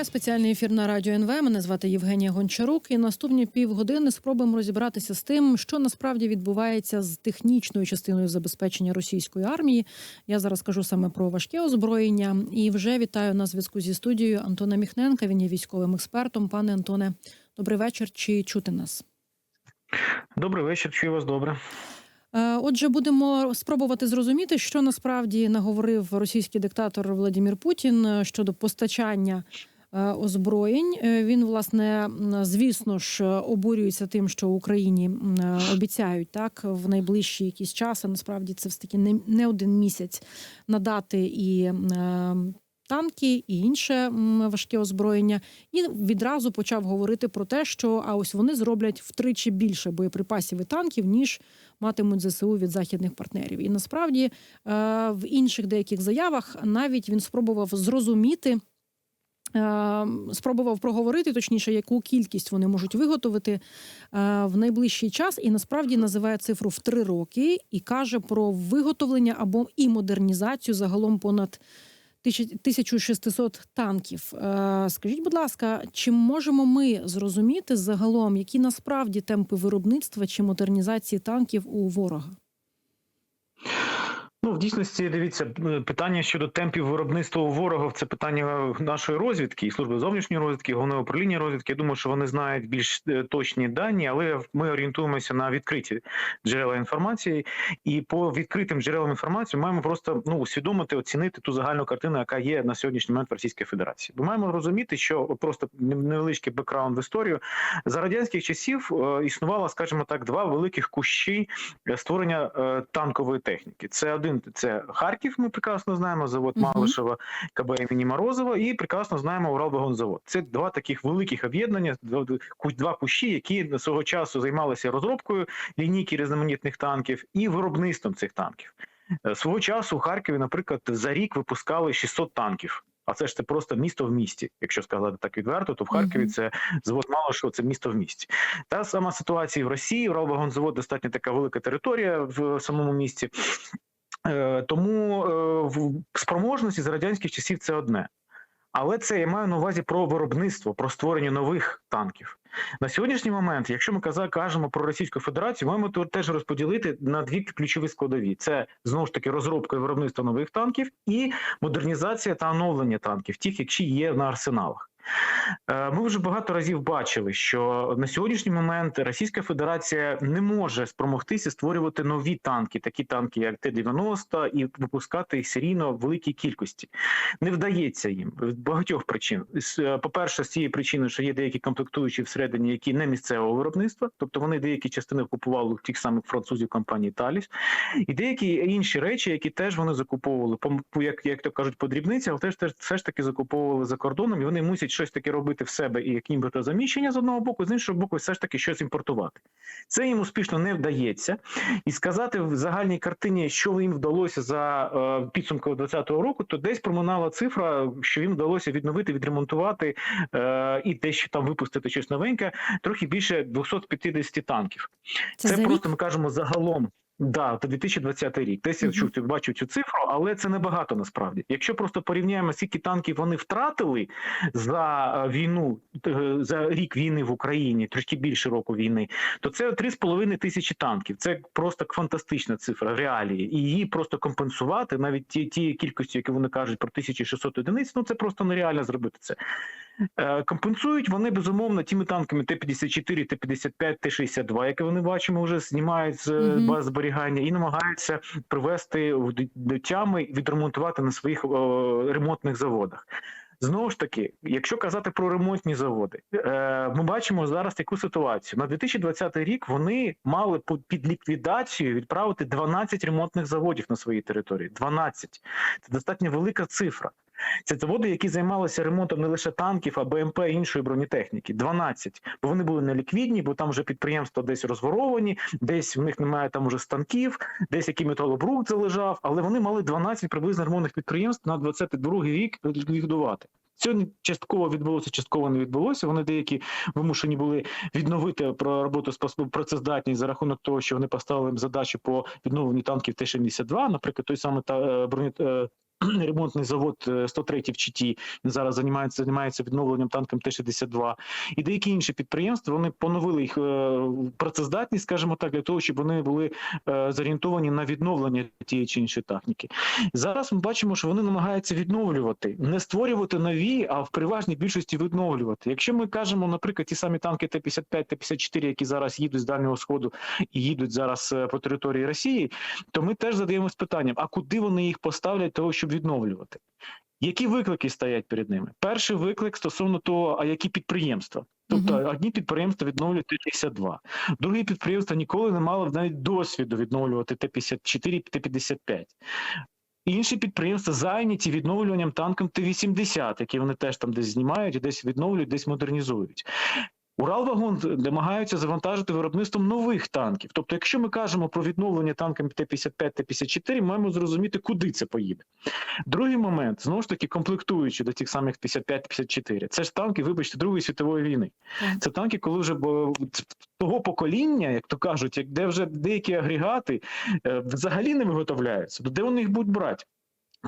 Триває спеціальний ефір на радіо НВ. Мене звати Євгенія Гончарук. І наступні півгодини спробуємо розібратися з тим, що насправді відбувається з технічною частиною забезпечення російської армії. Я зараз кажу саме про важке озброєння. І вже вітаю на зв'язку зі студією Антона Міхненка. Він є військовим експертом. Пане Антоне, добрий вечір. Чи чути нас? Добрий вечір, чую вас добре. Е, Отже, будемо спробувати зрозуміти, що насправді наговорив російський диктатор Владимир Путін е, щодо постачання озброєнь. Е, Він, власне, звісно ж, обурюється тим, що Україні е, обіцяють так в найближчі якісь часи. Насправді це все таки не, один місяць надати і. е, Танки і інше важке озброєння, і відразу почав говорити про те, що а ось вони зроблять втричі більше боєприпасів і танків, ніж матимуть ЗСУ від західних партнерів. І насправді е, в інших деяких заявах навіть він спробував зрозуміти. Е, Спробував проговорити точніше, яку кількість вони можуть виготовити е, в найближчий час, і насправді називає цифру в три роки і каже про виготовлення або і модернізацію загалом понад 1600 танків. Е, Скажіть, будь ласка, чи можемо ми зрозуміти загалом, які насправді темпи виробництва чи модернізації танків у ворога? Ну, в дійсності дивіться питання щодо темпів виробництва у ворога. Це питання нашої розвідки і служби зовнішньої розвідки, головного управління розвідки. Я думаю, що вони знають більш е, точні дані, але ми орієнтуємося на відкриті джерела інформації. І по відкритим джерелам інформації маємо просто ну усвідомити, оцінити ту загальну картину, яка є на сьогоднішній момент в Російській Федерації. Ми маємо розуміти, що просто невеличкий бекграунд в історію за радянських часів е, існувало, скажімо так, два великих кущі е, створення танкової техніки. Це один це Харків. Ми прекрасно знаємо завод Мгм. Малишева, КБ імені Морозова, і прекрасно знаємо Уралвагонзавод. Це два таких великих об'єднання, два, кущі, які на свого часу займалися розробкою лінійки різноманітних танків і виробництвом цих танків. Е, Свого часу у Харкові, наприклад, за рік випускали 600 танків. А це ж це просто місто в місті. Якщо сказати так відверто, то в Харкові це завод Малишева, це місто в місті. Та сама ситуація в Росії. Уралвагонзавод достатньо така велика територія в самому місті. Е, Тому е, в спроможності з радянських часів це одне. Але це я маю на увазі про виробництво, про створення нових танків. На сьогоднішній момент, якщо ми кажемо про Російську Федерацію, маємо тут теж розподілити на дві ключові складові: це знову ж таки розробка і виробництво нових танків і модернізація та оновлення танків, тих, які є на арсеналах. Е, Ми вже багато разів бачили, що на сьогоднішній момент Російська Федерація не може спромогтися створювати нові танки, такі танки, як Т-90, і випускати їх серійно в великій кількості. Не вдається їм з багатьох причин. Е, По-перше, з цієї причини, що є деякі комплектуючі всередині, які не місцевого виробництва, тобто вони деякі частини купували тих самих французів компанії Таліс, і деякі інші речі, які теж вони закуповували, по по- як, як то кажуть, по дрібниці, але теж теж все ж таки закуповували за кордоном, і вони мусять щось таке робити в себе і як нібито заміщення з одного боку, з іншого боку, все ж таки щось імпортувати. Це їм успішно не вдається. І сказати в загальній картині, що їм вдалося за е, підсумками 2020 року, то десь проминала цифра, що їм вдалося відновити, відремонтувати е, і дещо там випустити щось новеньке, трохи більше 250 танків. Це, Це, просто ми кажемо загалом. Да, то 2020 рік. Десь я чув, бачу цю цифру, але це небагато насправді. Якщо просто порівняємо, скільки танків вони втратили за е, війну, е, за рік війни в Україні, трошки більше року війни, то це 3,5 тисячі танків. Це просто фантастична цифра, реалії. І її просто компенсувати, навіть ті, ті кількості, які вони кажуть про 1600 одиниць, ну це просто нереально зробити це. Е, Компенсують вони безумовно тими танками Т-54, Т-55, Т-62, які вони бачимо, вже знімають з баз зберігання і намагаються привести до тями і відремонтувати на своїх о, ремонтних заводах. Знову ж таки, якщо казати про ремонтні заводи, е, ми бачимо зараз таку ситуацію. На 2020 рік вони мали під ліквідацію відправити 12 ремонтних заводів на своїй території. 12. Це достатньо велика цифра. Це заводи, які займалися ремонтом не лише танків, а БМП і іншої бронетехніки. 12. Бо вони були неліквідні, бо там вже підприємства десь розворовані, десь в них немає там уже станків, десь який металобрухт залежав, але вони мали 12 приблизно ремонтних підприємств на 22 рік ліквідувати. Сьогодні частково відбулося, частково не відбулося. Вони деякі вимушені були відновити про роботу працездатність за рахунок того, що вони поставили задачу по відновленню танків Т-62, наприклад, той самий та е, броні е, ремонтний завод е, 103 в Читі. Він зараз займається займається відновленням танком Т-62. І деякі інші підприємства вони поновили їх е, працездатність, скажімо так, для того, щоб вони були е, зорієнтовані на відновлення тієї чи іншої техніки. Зараз ми бачимо, що вони намагаються відновлювати, не створювати нові, а в переважній більшості відновлювати. Якщо ми кажемо, наприклад, ті самі танки Т-55, Т-54, які зараз їдуть з дальнього сходу і їдуть зараз е, по території Росії, то ми теж задаємось питанням: а куди вони їх поставлять того, щоб відновлювати? Які виклики стоять перед ними? Перший виклик стосовно того, а які підприємства. Тобто Мгм. одні підприємства відновлюють Т-52, другі підприємства ніколи не мали навіть досвіду відновлювати Т-54, Т-55. Інші підприємства зайняті відновлюванням танком Т-80, які вони теж там десь знімають, і десь відновлюють, десь модернізують. Уралвагон намагаються завантажити виробництвом нових танків. Тобто, якщо ми кажемо про відновлення танками Т-55, Т-54, маємо зрозуміти, куди це поїде. Другий момент знову ж таки комплектуючи до тих самих 55-54. Це ж танки, вибачте, Другої світової війни. Це танки, коли вже того покоління, як то кажуть, де вже деякі агрегати е, взагалі не виготовляються, то де вони їх будуть брати?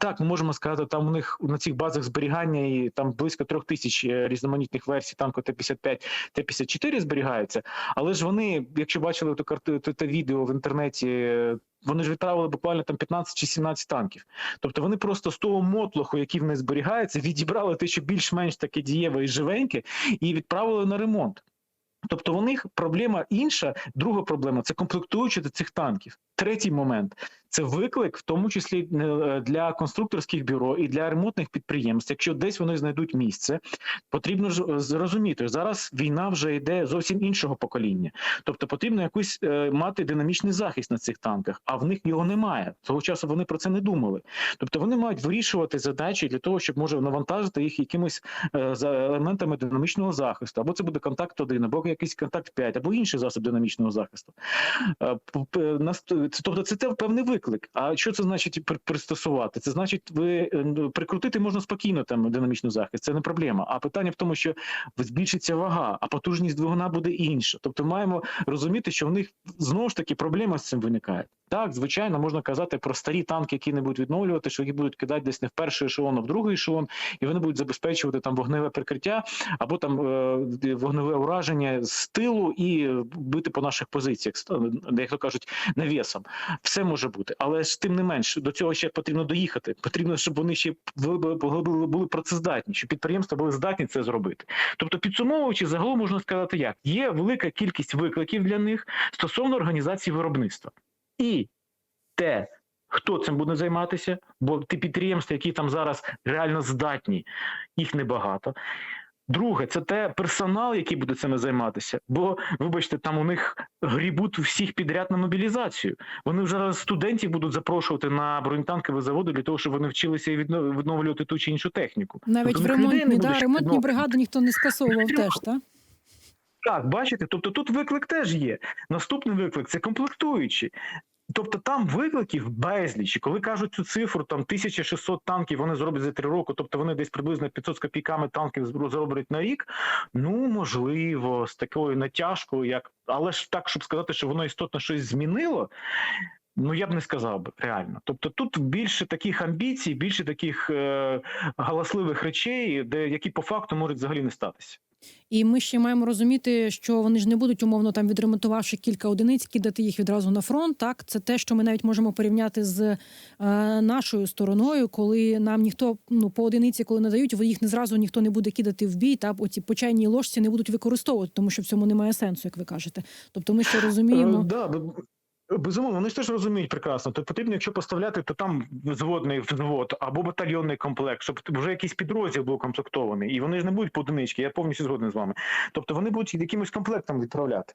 Так, ми можемо сказати, там у них на цих базах зберігання і там близько трьох тисяч е, різноманітних версій танку Т-55, Т-54 зберігаються. Але ж вони, якщо бачили ту карти, те, те відео в інтернеті, е, вони ж відправили буквально там 15 чи 17 танків. Тобто вони просто з того мотлоху, який в них зберігається, відібрали те, що більш-менш таке дієве і живеньке, і відправили на ремонт. Тобто у них проблема інша. Друга проблема це комплектуючі до цих танків. Третій момент це виклик, в тому числі е, для конструкторських бюро і для ремонтних підприємств. Якщо десь вони знайдуть місце, потрібно ж е, зрозуміти, зараз війна вже йде зовсім іншого покоління. Тобто потрібно якусь е, мати динамічний захист на цих танках, а в них його немає. Того часу вони про це не думали. Тобто вони мають вирішувати задачі для того, щоб може навантажити їх якимось елементами динамічного захисту, або це буде контакт 1, або якийсь контакт 5, або інший засіб динамічного захисту. Е, Тобто це, це певний виклик. А що це значить при- пристосувати? Це значить, ви е, прикрутити можна спокійно там динамічний захист, це не проблема. А питання в тому, що збільшиться вага, а потужність двигуна буде інша. Тобто маємо розуміти, що в них знову ж таки проблема з цим виникає. Так, звичайно, можна казати про старі танки, які не будуть відновлювати, що їх будуть кидати десь не в перший ешелон, а в другий ешелон, і вони будуть забезпечувати там вогневе прикриття або там е, вогневе ураження з тилу і бити по наших позиціях, ст- як то кажуть, навісом. Все може бути, але ж тим не менш до цього ще потрібно доїхати. Потрібно, щоб вони ще були працездатні, щоб підприємства були здатні це зробити. Тобто, підсумовуючи, загалом можна сказати, як є велика кількість викликів для них стосовно організації виробництва і те. Хто цим буде займатися? Бо ті підприємства, які там зараз реально здатні, їх небагато. Друге, це те персонал, який буде цим займатися. Бо, вибачте, там у них грібуть всіх підряд на мобілізацію. Вони вже зараз студентів будуть запрошувати на бронетанкові заводи для того, щоб вони вчилися і відно- відновлювати ту чи іншу техніку. Навіть Тобто в ремонтні, да, ремонтні бригади ніхто не скасовував теж, так? Так, бачите, тобто тут виклик теж є. Наступний виклик це комплектуючі. Тобто там викликів безліч. Коли кажуть цю цифру, там 1600 танків вони зроблять за три роки, тобто вони десь приблизно 500 з копійками танків зроблять на рік. Ну можливо, з такою натяжкою, як але ж так, щоб сказати, що воно істотно щось змінило. Ну я б не сказав би реально. Тобто тут більше таких амбіцій, більше таких е, галасливих речей, де які по факту можуть взагалі не статися. І ми ще маємо розуміти, що вони ж не будуть умовно там відремонтувавши кілька одиниць, кидати їх відразу на фронт. Так, це те, що ми навіть можемо порівняти з е, нашою стороною, коли нам ніхто ну по одиниці, коли надають, їх не зразу ніхто не буде кидати в бій. Та оці по чайній ложці не будуть використовувати, тому що в цьому немає сенсу, як ви кажете. Тобто, ми ще Е, розуміємо. Безумовно, вони ж теж розуміють прекрасно. То потрібно, якщо поставляти, то там взводний взвод або батальйонний комплект, щоб вже якийсь підрозділ був комплектований. І вони ж не будуть по одиничці, я повністю згоден з вами. Тобто вони будуть якимось комплектом відправляти.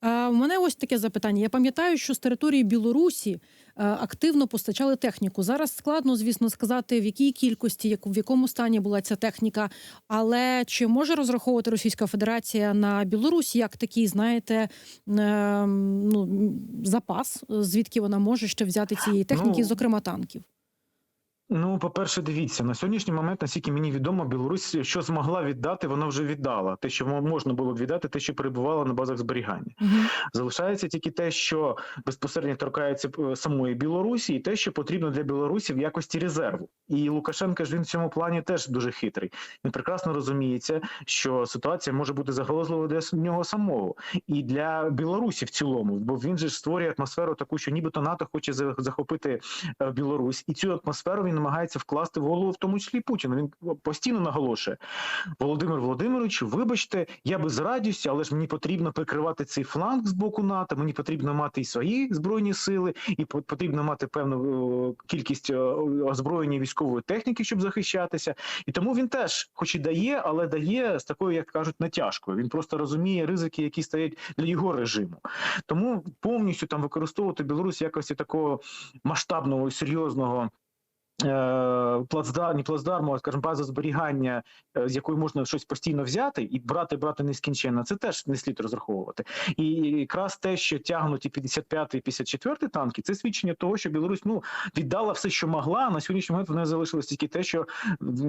А в мене ось таке запитання. Я пам'ятаю, що з території Білорусі е, активно постачали техніку. Зараз складно, звісно, сказати, в якій кількості, в якому стані була ця техніка. Але чи може розраховувати Російська Федерація на Білорусь як такий, знаєте, е, ну запас, звідки вона може ще взяти цієї техніки, Ну, зокрема танків? Ну, по-перше, дивіться, на сьогоднішній момент, наскільки мені відомо, Білорусь що змогла віддати, вона вже віддала. Те, що мо- можна було б віддати, те, що перебувало на базах зберігання. Угу. Залишається тільки те, що безпосередньо торкається е, самої Білорусі, і те, що потрібно для Білорусі в якості резерву. І Лукашенко ж він в цьому плані теж дуже хитрий. Він прекрасно розуміється, що ситуація може бути загрозливою для нього самого і для Білорусі в цілому, бо він же ж створює атмосферу таку, що нібито НАТО хоче захопити е, Білорусь, і цю атмосферу він намагається вкласти в голову, в тому числі Путіна. Він постійно наголошує Володимир Володимирович, вибачте, я би з радістю, але ж мені потрібно прикривати цей фланг з боку НАТО. Мені потрібно мати і свої збройні сили, і по- потрібно мати певну е, кількість е, озброєння військової техніки, щоб захищатися. І тому він теж, хоч і дає, але дає з такою, як кажуть, натяжкою. Він просто розуміє ризики, які стоять для його режиму. Тому повністю там використовувати Білорусь якості такого масштабного серйозного. Е, Плацдар, не плацдарму, а скажімо, база зберігання, е, з якої можна щось постійно взяти і брати, брати нескінченно, це теж не слід розраховувати. І якраз те, що тягнуті 55 і 54 танки, це свідчення того, що Білорусь ну віддала все, що могла. На сьогоднішній момент вона залишилось тільки те, що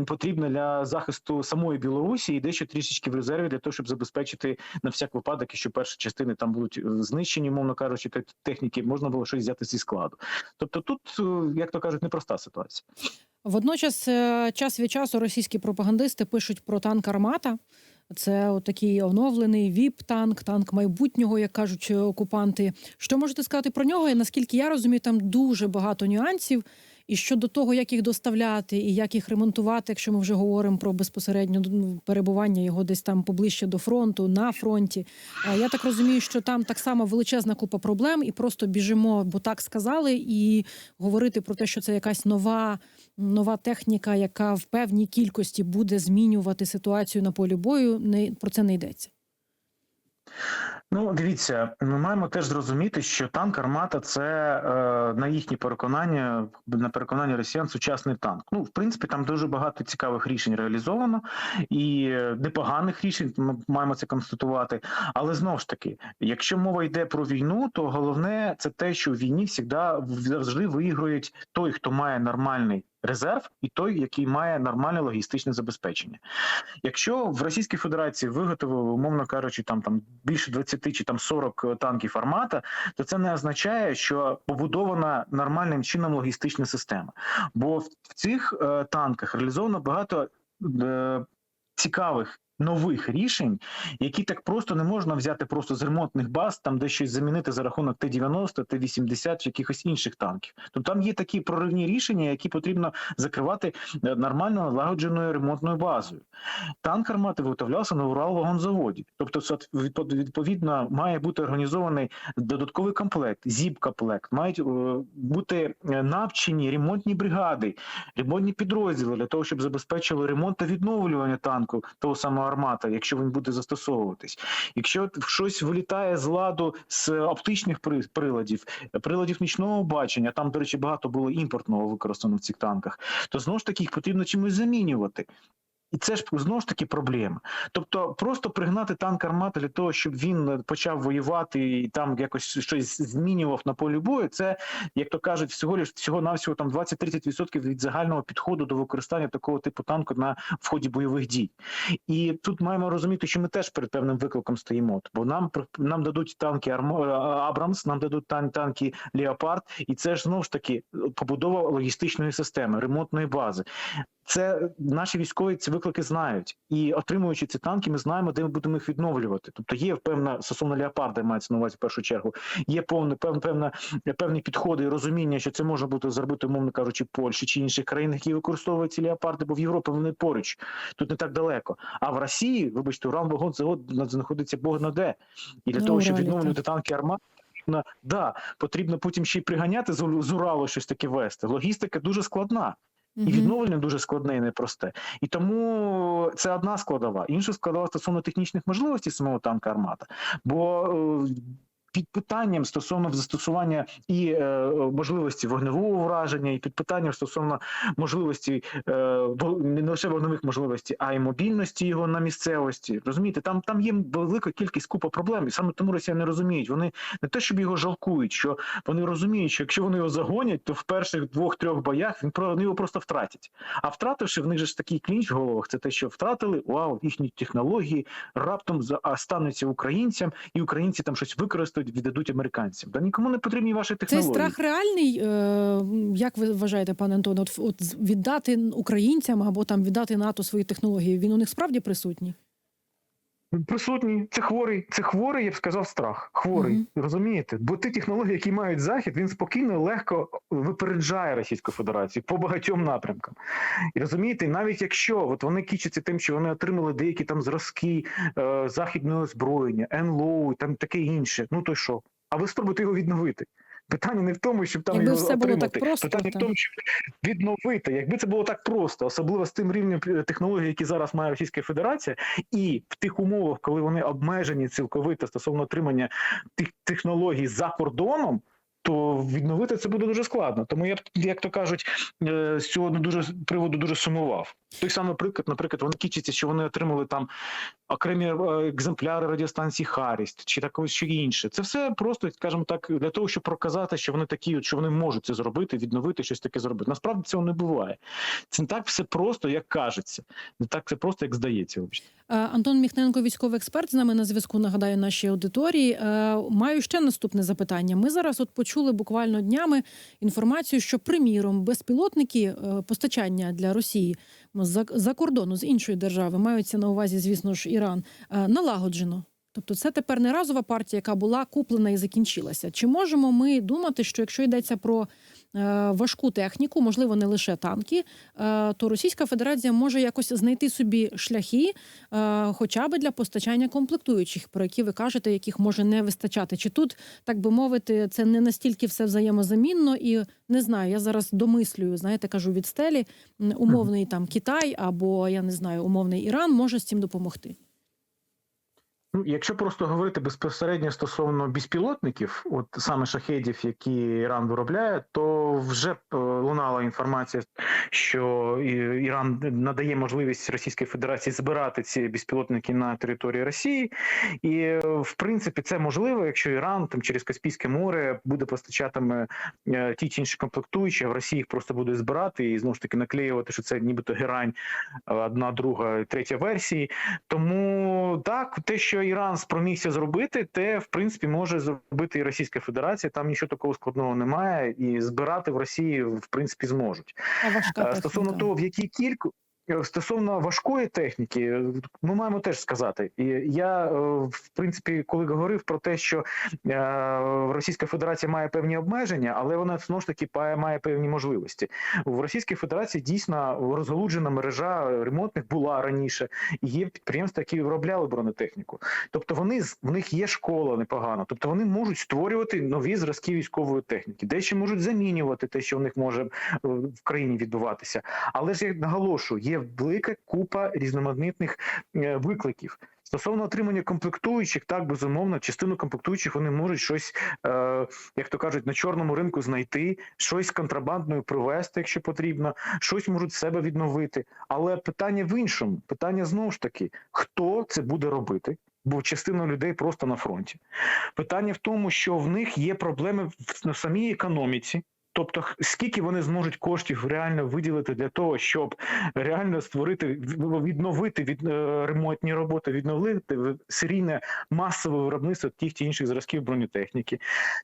потрібно для захисту самої Білорусі, і дещо трішечки в резерві для того, щоб забезпечити на всяк випадок, якщо перші частини там будуть е, знищені, мовно кажучи, те- техніки, можна було щось взяти зі складу. Тобто, тут, як то кажуть, непроста ситуація. Водночас, е, час від часу російські пропагандисти пишуть про танк Армата. Це такий оновлений ВІП-танк, танк майбутнього, як кажуть е, окупанти. Що можете сказати про нього? І наскільки я розумію, там дуже багато нюансів. І щодо того, як їх доставляти і як їх ремонтувати, якщо ми вже говоримо про безпосередньо ну, перебування його десь там поближче до фронту, на фронті. Я так розумію, що там так само величезна купа проблем, і просто біжимо, бо так сказали, і говорити про те, що це якась нова нова техніка, яка в певній кількості буде змінювати ситуацію на полі бою. Не про це не йдеться. Ну, дивіться, ми маємо теж зрозуміти, що танк армата це е, на їхні переконання, на переконання росіян, сучасний танк. Ну, в принципі, там дуже багато цікавих рішень реалізовано і непоганих рішень. Ми маємо це констатувати. Але знову ж таки, якщо мова йде про війну, то головне це те, що в війні завжди, завжди виігрують той, хто має нормальний резерв, і той, який має нормальне логістичне забезпечення. Якщо в Російській Федерації виготовили, умовно кажучи, там там більше 20 чи там 40 танків армата, то це не означає, що побудована нормальним чином логістична система. Бо в цих е, танках реалізовано багато е, цікавих. Нових рішень, які так просто не можна взяти просто з ремонтних баз, там де щось замінити за рахунок Т-90, Т-80 чи якихось інших танків. Тобто там є такі проривні рішення, які потрібно закривати е, нормально налагодженою ремонтною базою. Танк армати виготовлявся на Уралвагонзаводі. Тобто, відповідно, має бути організований додатковий комплект, зіп-комплект, мають е, бути е, навчені ремонтні бригади, ремонтні підрозділи для того, щоб забезпечили ремонт та відновлювання танку того самого армата, якщо він буде застосовуватись. Якщо щось вилітає з ладу з оптичних приладів, приладів нічного бачення, там, до речі, багато було імпортного використано в цих танках, то знову ж таки їх потрібно чимось замінювати. І це ж знову ж таки проблема. Тобто, просто пригнати танк армати для того, щоб він е, почав воювати і там якось щось змінював на полі бою. Це як то кажуть, всього лиш всього навсього там 20-30% від загального підходу до використання такого типу танку на в ході бойових дій. І тут маємо розуміти, що ми теж перед певним викликом стоїмо. Бо нам нам дадуть танки е, Абрамс, нам дадуть тан- танки Леопард, і це ж знову ж таки побудова логістичної системи, ремонтної бази. Це наші військові ці виклики знають, і отримуючи ці танки, ми знаємо, де ми будемо їх відновлювати. Тобто є певна стосовно леопарда, мається на увазі в першу чергу. Є повне певна певні підходи і розуміння, що це можна буде зробити, умовно кажучи, Польщі чи інших країнах, які використовують ці леопарди, бо в Європі вони поруч, тут не так далеко. А в Росії, вибачте, вагон завод знаходиться Бог на де. І для На того, щоб відновлювати танки армат. Да, потрібно потім ще й приганяти з Уралу щось таке вести. Логістика дуже складна. І відновлення дуже складне і непросте. І тому це одна складова. Інша складова стосовно технічних можливостей самого танка армата. Бо е, під питанням стосовно застосування і е, можливості вогневого враження, і під питанням стосовно можливості е, не лише вогневих можливостей, а й мобільності його на місцевості. Розумієте, там там є велика кількість купа проблем, і саме тому росіяни розуміють. Вони не те, щоб його жалкують, що вони розуміють, що якщо вони його загонять, то в перших двох-трьох боях він вони його просто втратять. А втративши, в них же ж такий клінч в головах, це те, що втратили вау, їхні технології раптом стануться українцям, і українці там щось використають, віддадуть американцям. Та нікому не потрібні ваші Цей Це страх реальний. е, Як ви вважаєте, пане Антоне, от, от віддати українцям або там віддати НАТО свої технології? Він у них справді присутній? Присутній, це хворий, це хворий, я б сказав, страх. Хворий, Мгм. розумієте? Бо ті технології, які мають захід, він спокійно, легко випереджає Російську Федерацію по багатьом напрямкам. І розумієте, навіть якщо от вони кічаться тим, що вони отримали деякі там зразки е, західного озброєння, НЛО, там таке інше. Ну то що? А ви спробуйте його відновити. Питання не в тому, щоб там Якби його все було так отримати. просто, Питання та. в тому, щоб відновити. Якби це було так просто, особливо з тим рівнем е, технологій, які зараз має Російська Федерація, і в тих умовах, коли вони обмежені цілковито стосовно отримання тих технологій за кордоном. То відновити це буде дуже складно. Тому я як то кажуть, е, з цього дуже приводу дуже сумував. Той самий приклад, наприклад, вони кічаться, що вони отримали там окремі е, екземпляри радіостанції Харіст чи такось чи інше. Це все просто, скажімо так, для того, щоб проказати, що вони такі, що вони можуть це зробити, відновити щось таке зробити. Насправді цього не буває. Це не так все просто, як кажеться, не так все просто, як здається. Е, Антон Міхненко, військовий експерт, з нами на зв'язку. Нагадаю нашій аудиторії. Е, Маю ще наступне запитання. Ми зараз от почули буквально днями інформацію, що приміром безпілотники постачання для Росії за, за кордону з іншої держави маються на увазі, звісно ж, Іран е, налагоджено. Тобто, це тепер не разова партія, яка була куплена і закінчилася. Чи можемо ми думати, що якщо йдеться про важку техніку, можливо, не лише танки, е, то Російська Федерація може якось знайти собі шляхи, е, хоча б для постачання комплектуючих, про які ви кажете, яких може не вистачати. Чи тут, так би мовити, це не настільки все взаємозамінно, і не знаю, я зараз домислюю, знаєте, кажу від стелі, умовний там Китай або я не знаю, умовний Іран може з цим допомогти. Ну, якщо просто говорити безпосередньо стосовно безпілотників, от саме шахедів, які Іран виробляє, то вже е, лунала інформація, що Іран надає можливість Російській Федерації збирати ці безпілотники на території Росії, і е, в принципі це можливо, якщо Іран там через Каспійське море буде постачатиме е, ті чи інші комплектуючі, а в Росії їх просто буде збирати і знову ж таки наклеювати, що це нібито герань, одна, друга, третя версії. Тому так, те, що Іран спромігся зробити, те в принципі може зробити і Російська Федерація. Там нічого такого складного немає, і збирати в Росії в принципі зможуть. А важка Е, Стосовно того, в якій кілько стосовно важкої техніки, е, ми маємо теж сказати. І я е, в принципі, коли говорив про те, що е, Російська Федерація має певні обмеження, але вона знову ж таки має певні можливості. В Російській Федерації дійсно розгалуджена мережа ремонтних була раніше. І є підприємства, які виробляли бронетехніку. Тобто вони в них є школа непогана. Тобто вони можуть створювати нові зразки військової техніки, дещо можуть замінювати те, що в них може е, в країні відбуватися. Але ж я наголошую, є велика купа різноманітних е, викликів. Стосовно отримання комплектуючих, так безумовно, частину комплектуючих вони можуть щось, е, як то кажуть, на чорному ринку знайти, щось контрабандною привезти, якщо потрібно, щось можуть себе відновити. Але питання в іншому: питання знову ж таки, хто це буде робити? Бо частина людей просто на фронті. Питання в тому, що в них є проблеми в самій економіці. Тобто, скільки вони зможуть коштів реально виділити для того, щоб реально створити відновити від е, ремонтні роботи, відновити серійне масове виробництво тих чи інших зразків бронетехніки.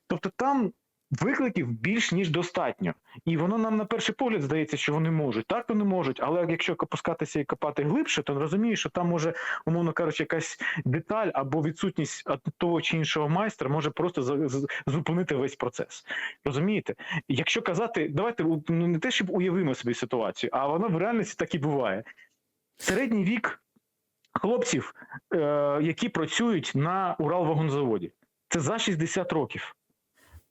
Тобто там викликів більш ніж достатньо, і воно нам на перший погляд здається, що вони можуть. Так вони можуть, але якщо опускатися і копати глибше, то розумієш, що там може, умовно кажучи, якась деталь або відсутність того чи іншого майстра може просто зупинити весь процес. Розумієте? Якщо казати, давайте ну, не те, щоб уявимо собі ситуацію, а воно в реальності так і буває. Середній вік хлопців, е, які працюють на Уралвагонзаводі, це за 60 років.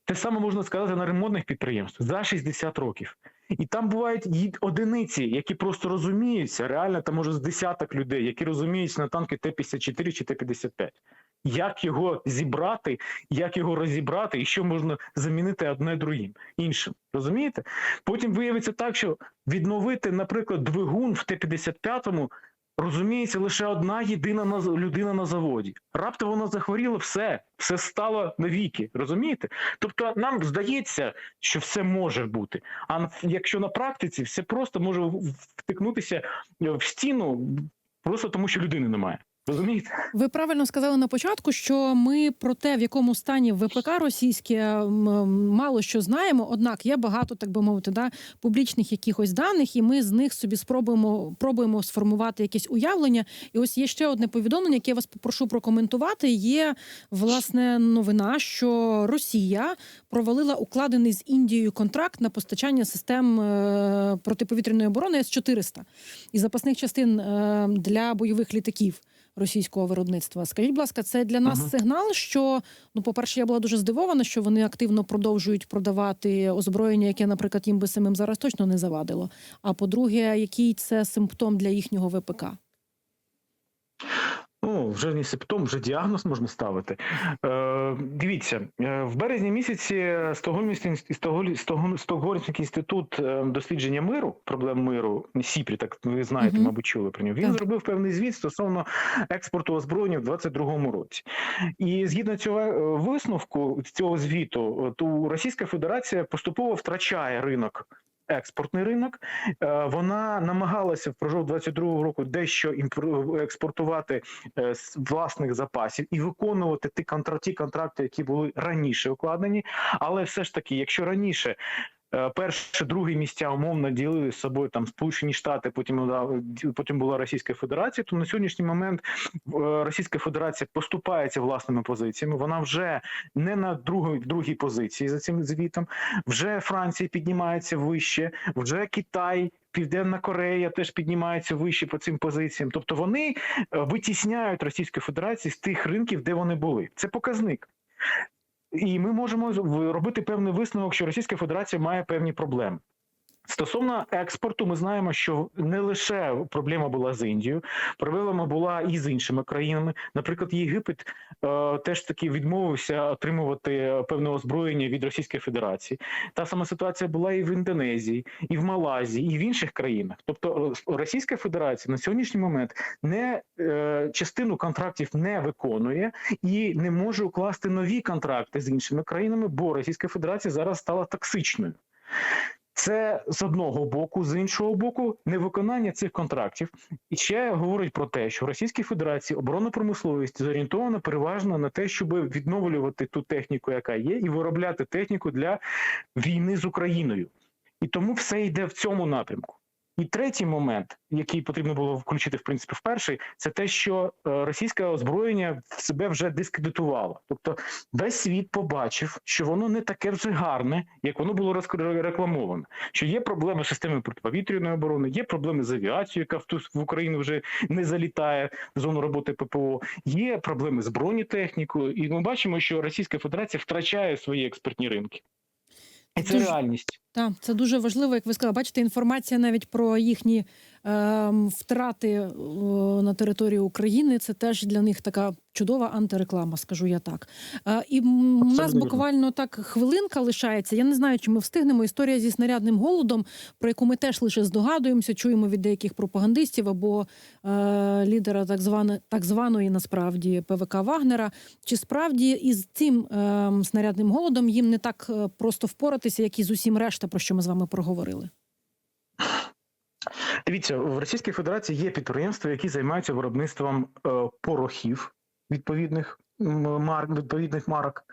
Те саме можна сказати на ремонтних підприємствах за 60 років. І там бувають одиниці, які просто розуміються, реально там може з десяток людей, які розуміються на танки Т-54 чи Т-55. як його зібрати, як його розібрати, і що можна замінити одне другим іншим. Розумієте? Потім виявиться так, що відновити, наприклад, двигун в Т-55 розуміється лише одна єдина на- людина на заводі. Раптом вона захворіла, все, все стало навіки. Розумієте? Тобто нам здається, що все може бути. А якщо на практиці все просто може втикнутися в стіну, просто тому що людини немає. Розумієте? Ви правильно сказали на початку, що ми про те, в якому стані ВПК російське мало що знаємо. Однак є багато, так би мовити, да, публічних якихось даних, і ми з них собі спробуємо пробуємо сформувати якесь уявлення. І ось є ще одне повідомлення, яке я вас попрошу прокоментувати. Є власне новина, що Росія провалила укладений з Індією контракт на постачання систем е, протиповітряної оборони С 400 і запасних частин е, для бойових літаків російського виробництва. Скажіть, будь ласка, це для нас Ага. сигнал, що ну, по-перше, я була дуже здивована, що вони активно продовжують продавати озброєння, яке, наприклад, їм би самим зараз точно не завадило. А по-друге, який це симптом для їхнього ВПК? Ну, вже не симптом, вже діагноз можна ставити. Е, дивіться, е, в березні місяці Стокгольмський інст- Стокголь- інститут е, дослідження миру, проблем миру, СІПРІ, так ви знаєте, мабуть, чули про нього. Він зробив певний звіт стосовно експорту озброєння в 22-му році. І згідно цього е, висновку цього звіту, у Російська Федерація поступово втрачає ринок. Експортний ринок Е, вона намагалася впродовж 22-го року дещо експортувати е, з власних запасів і виконувати ті контракти, які були раніше укладені. Але все ж таки, якщо раніше. Е, Перше, друге місця умовно ділили з собою там Сполучені Штати, потім потім була Російська Федерація. То на сьогоднішній момент е, Російська Федерація поступається власними позиціями. Вона вже не на другій другій позиції за цим звітом. Вже Франція піднімається вище, вже Китай. Південна Корея теж піднімається вище по цим позиціям. Тобто вони е, витісняють Російську Федерацію з тих ринків, де вони були. Це показник. І ми можемо робити певний висновок, що Російська Федерація має певні проблеми. Стосовно експорту, ми знаємо, що не лише проблема була з Індією, проблема була і з іншими країнами. Наприклад, Єгипет е, теж таки відмовився отримувати певне озброєння від Російської Федерації. Та сама ситуація була і в Індонезії, і в Малайзії, і в інших країнах. Тобто е, Російська Федерація на сьогоднішній момент не е, частину контрактів не виконує і не може укласти нові контракти з іншими країнами, бо Російська Федерація зараз стала токсичною. Це з одного боку, з іншого боку, невиконання цих контрактів і ще говорить про те, що в Російській Федерації оборонна промисловість зорієнтована переважно на те, щоб відновлювати ту техніку, яка є, і виробляти техніку для війни з Україною. І тому все йде в цьому напрямку. І третій момент, який потрібно було включити в принципі в перший, це те, що е, російське озброєння в себе вже дискредитувало. Тобто весь світ побачив, що воно не таке вже гарне, як воно було рекламовано. Що є проблеми з системою протиповітряної оборони, є проблеми з авіацією, яка в ту в Україну вже не залітає в зону роботи ППО. Є проблеми з бронетехнікою, і ми бачимо, що Російська Федерація втрачає свої експертні ринки. І це реальність. Так, це дуже важливо, як ви сказали. Бачите, інформація навіть про їхні ем, втрати е, на території України. Це теж для них така чудова антиреклама, скажу я так. Е, і м, у нас буквально так хвилинка лишається. Я не знаю, чи ми встигнемо. Історія зі снарядним голодом, про яку ми теж лише здогадуємося, чуємо від деяких пропагандистів або е, лідера так зване так званої насправді ПВК Вагнера. Чи справді із цим ем, снарядним голодом їм не так е, просто впоратися, як і з усім решта, про що ми з вами проговорили? Дивіться, в Російській Федерації є підприємства, які займаються виробництвом е, порохів відповідних марк, відповідних марок,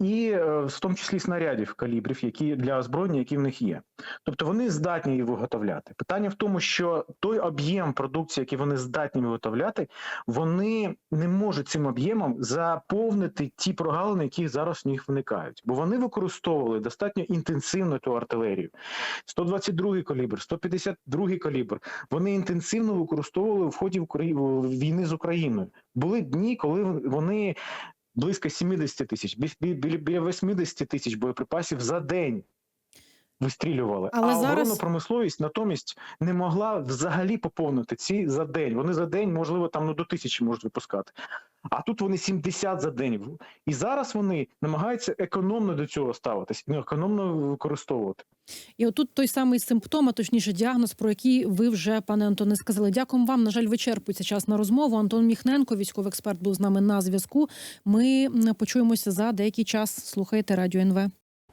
і е, в тому числі снарядів калібрів, які для озброєння, які в них є. Тобто вони здатні її виготовляти. Питання в тому, що той об'єм продукції, який вони здатні виготовляти, вони не можуть цим об'ємом заповнити ті прогалини, які зараз в них виникають, бо вони використовували достатньо інтенсивно ту артилерію. 122 калібр, 152 калібр. Вони інтенсивно використовували в ході війни з Україною. Були дні, коли вони близько 70 тисяч, бі- бі- біля біля 80 тисяч боєприпасів за день. Вистрілювали. Але а зараз- промисловість натомість не могла взагалі поповнити ці за день. Вони за день, можливо, там ну до тисячі можуть випускати. А тут вони 70 за день. І зараз вони намагаються економно до цього ставитись, ну, економно використовувати. І отут той самий симптом, а точніше діагноз, про який ви вже, пане Антоне, сказали. Дякуємо вам. На жаль, вичерпується час на розмову. Антон Міхненко, військовий експерт, був з нами на зв'язку. Ми почуємося за деякий час. Слухайте радіо НВ.